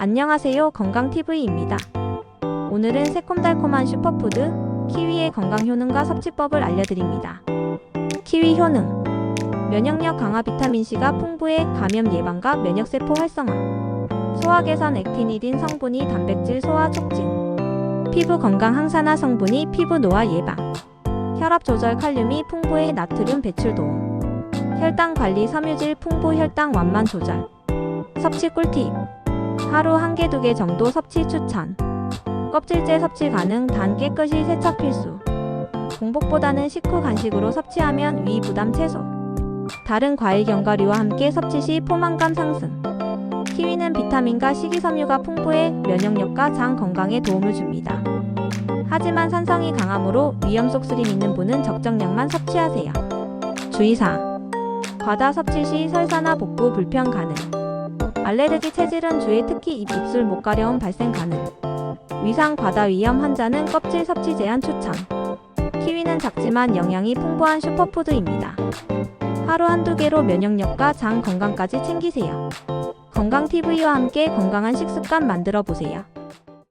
안녕하세요. 건강TV입니다. 오늘은 새콤달콤한 슈퍼푸드 키위의 건강 효능과 섭취법을 알려드립니다. 키위 효능. 면역력 강화 비타민C가 풍부해 감염 예방과 면역세포 활성화. 소화 개선 액티니딘 성분이 단백질 소화 촉진. 피부 건강 항산화 성분이 피부 노화 예방. 혈압 조절 칼륨이 풍부해 나트륨 배출 도움. 혈당 관리 섬유질 풍부 혈당 완만 조절. 섭취 꿀팁 하루 한 개 두 개 정도 섭취 추천. 껍질째 섭취 가능 단 깨끗이 세척 필수. 공복보다는 식후 간식으로 섭취하면 위 부담 최소. 다른 과일 견과류와 함께 섭취 시 포만감 상승. 키위는 비타민과 식이섬유가 풍부해 면역력과 장 건강에 도움을 줍니다. 하지만 산성이 강하므로 위험 속쓰림 있는 분은 적정량만 섭취하세요. 주의사항 과다 섭취 시 설사나 복부 불편 가능 알레르기 체질은 주에 특히 입, 입술 목 가려움 발생 가능 위상 과다 위험 환자는 껍질 섭취 제한 추천 키위는 작지만 영양이 풍부한 슈퍼푸드입니다. 하루 한두 개로 면역력과 장 건강까지 챙기세요. 건강TV와 함께 건강한 식습관 만들어 보세요.